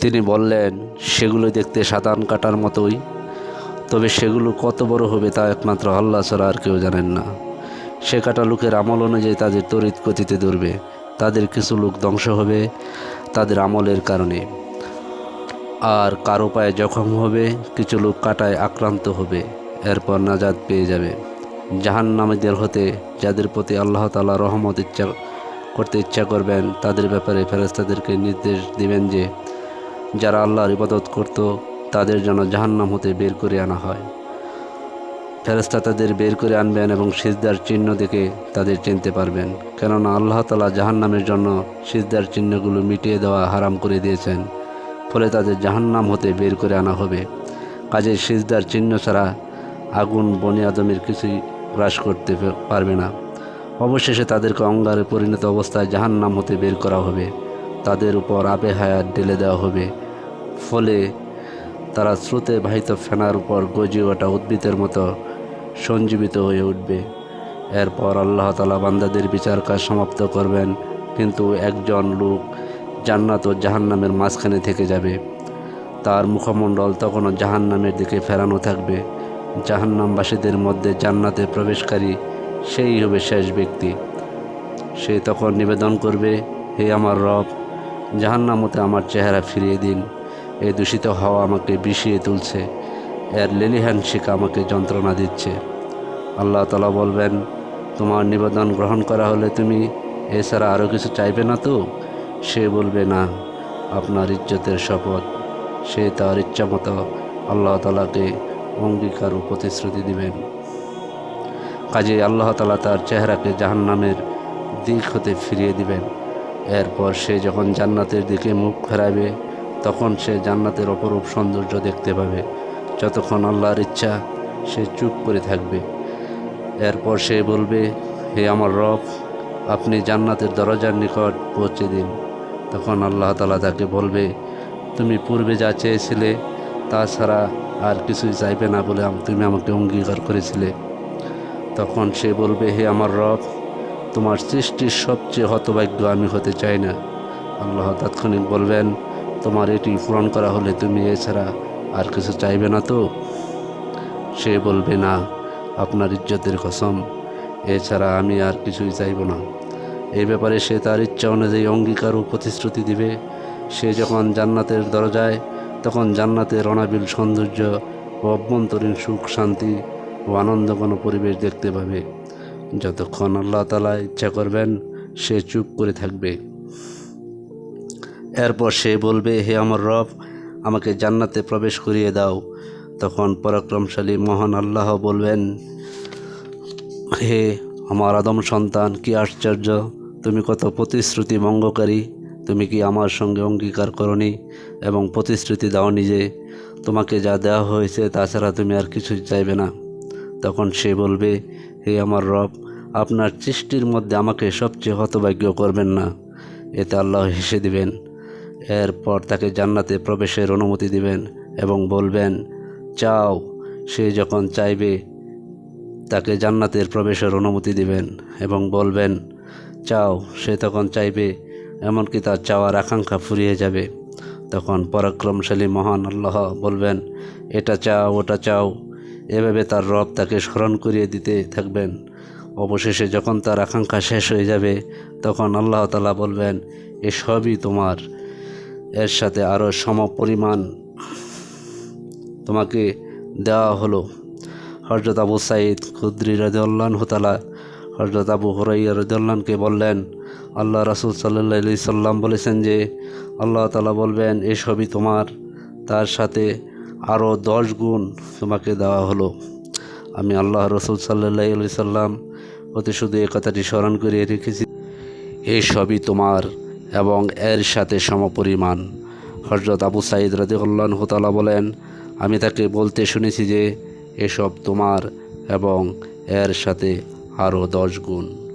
তিনি বললেন সেগুলো দেখতে সাধারণ কাটার মতোই। তবে সেগুলো কত বড় হবে তা একমাত্র আল্লাহ ছাড়া আর কেউ জানেন না। সে কাটা লোকের আমল অনুযায়ী তাদের তড়িৎ গতিতে ধরবে। তাদের কিছু লোক ধ্বংস হবে তাদের আমলের কারণে। আর কারও পায়ে জখম হবে, কিছু লোক কাটায় আক্রান্ত হবে। এরপর নাজাদ পেয়ে যাবে। জাহান নামীদের হতে যাদের প্রতি আল্লাহ তালা রহমত ইচ্ছা করতে ইচ্ছা করবেন, তাদের ব্যাপারে ফেরেস্তাদেরকে নির্দেশ দিবেন যে যারা আল্লাহর ইবাদত করত, তাদের যেন জাহান্নাম হতে বের করে আনা হয়। ফেরেস্তা তাদের বের করে আনবেন এবং সিজদার চিহ্ন দেখে তাদের চিনতে পারবেন। কেননা আল্লাহ তালা জাহান্নামের জন্য সিজদার চিহ্নগুলো মিটিয়ে দেওয়া হারাম করে দিয়েছেন, ফলে তাদের জাহান্নাম হতে বের করে আনা হবে। কাজে সিজদার চিহ্ন ছাড়া আগুন বনি আদমের কিছুই গ্রাস করতে পারবে না। অবশেষে তাদেরকে অঙ্গারে পরিণত অবস্থায় জাহান্নাম হতে বের করা হবে। তাদের উপর আবে হায়াত ঢেলে দেওয়া হবে। ফলে তারা স্রোতে বাহিত ফেনার উপর গজি ওঠা উদ্ভিদের মতো সঞ্জীবিত হয়ে উঠবে। এরপর আল্লাহ তালা বান্দাদের বিচার কাজ সমাপ্ত করবেন। কিন্তু একজন লোক জান্নাত ও জাহান্নামের মাঝখানে থেকে যাবে। তার মুখমণ্ডল তখনও জাহান্নামের দিকে ফেরানো থাকবে। জাহান্নামবাসীদের মধ্যে জান্নাতে প্রবেশকারী সেই হবে শেষ ব্যক্তি। সে তখন নিবেদন করবে, হে আমার রব জাহান্নামতে আমার চেহারা ফিরিয়ে দিন। এই দূষিত হাওয়া আমাকে বিষিয়ে তুলছে। এর লেলিহান শিকা আমাকে যন্ত্রণা দিচ্ছে। আল্লাহ তালা বলবেন, তোমার নিবেদন গ্রহণ করা হলে তুমি এছাড়া আরও কিছু চাইবে না তো? সে বলবে, না, আপনার ইজ্জতের শপথ। সে তার ইচ্ছা মতো আল্লাহ তালাকে অঙ্গীকার ও প্রতিশ্রুতি দিবেন। কাজে আল্লাহ তালা তার চেহারাকে জাহান্নামের দিক হতে ফিরিয়ে দিবেন। এরপর সে যখন জান্নাতের দিকে মুখ ফেরাবে, তখন সে জান্নাতের অপরূপ সৌন্দর্য দেখতে পাবে। যতক্ষণ আল্লাহর ইচ্ছা, সে চুপ করে থাকবে। এরপর সে বলবে, হে আমার রব, আপনি জান্নাতের দরজার নিকট পৌঁছে দিন। তখন আল্লাহ তালা তাকে বলবে, তুমি পূর্বে যা চেয়েছিলে তাছাড়া আর কিছুই চাইবে না বলে তুমি আমাকে অঙ্গীকার করেছিলে। তখন সে বলবে, হে আমার রব তোমার সৃষ্টির সবচেয়ে হতভাগ্য আমি হতে চাই না। আল্লাহ তাৎক্ষণিক বলবেন, তোমার এটি পূরণ করা হলে তুমি এছাড়া আর কিছু চাইবে না তো? সে বলবে, না, আপনার ইজ্জতের কসম, এছাড়া আমি আর কিছুই চাইব না। এই ব্যাপারে সে তার ইচ্ছা অনুযায়ী অঙ্গীকার ও প্রতিশ্রুতি দিবে। সে যখন জান্নাতের দরজায়, তখন জান্নাতের অনাবিল সৌন্দর্য ও অভ্যন্তরীণ সুখ, শান্তি ও আনন্দঘন পরিবেশ দেখতে পাবে। যতক্ষণ আল্লাহ তালা ইচ্ছা করবেন, সে চুপ করে থাকবে। এরপর সে বলবে, হে আমার রব, আমাকে জান্নাতে প্রবেশ করিয়ে দাও। তখন পরাক্রমশালী মহান আল্লাহ বলবেন, হে আমার আদম সন্তান, কি আশ্চর্য! তুমি কত প্রতিশ্রুতি ভঙ্গকারী তুমি কি আমার সঙ্গে অঙ্গীকার করনি এবং প্রতিশ্রুতি দাও নিজে তোমাকে যা দেওয়া হয়েছে, তাছাড়া তুমি আর কিছুই চাইবে না। তখন সে বলবে, হে আমার রব, আপনার সৃষ্টির মধ্যে আমাকে সবচেয়ে হতভাগ্য করবেন না। এতে আল্লাহ হেসে দিবেন। এরপর তাকে জান্নাতে প্রবেশের অনুমতি দিবেন এবং বলবেন, চাও। সে যখন চাইবে, তাকে জান্নাতের প্রবেশের অনুমতি দিবেন এবং বলবেন, চাও। সে তখন চাইবে, এমনকি তার চাওয়ার আকাঙ্ক্ষা ফুরিয়ে যাবে। তখন পরাক্রমশালী মহান আল্লাহ বলবেন, এটা চাও, ওটা চাও। এভাবে তার রব তাকে স্মরণ করিয়ে দিতে থাকবেন। অবশেষে যখন তার আকাঙ্ক্ষা শেষ হয়ে যাবে, তখন আল্লাহ তালা বলবেন এসবই তোমার। এর সাথে আরও সম পরিমাণ তোমাকে দেওয়া হলো। হজরত আবু সাইদ খুদ্রি রদুল্লান হতালা হজরত আবু হরাইয়া রদুল্লানকে বললেন, আল্লাহ রাসুল সাল্লাহ সাল্লাম বলেছেন যে, আল্লাহ তালা বলবেন এসবই তোমার। তার সাথে আরও দশ গুণ তোমাকে দেওয়া হলো। আমি আল্লাহ রসুল সাল্লাহ আলি সাল্লাম হতে শুধু এ কথাটি স্মরণ করিয়ে রেখেছি। এই সবই তোমার এবং এর সাথে সমপরিমাণ। হজরত আবু সাইদ রাদিউল্লাহ হতালা বলেন, আমি তাকে বলতে শুনেছি যে এসব তোমার এবং এর সাথে আরও দশ গুণ।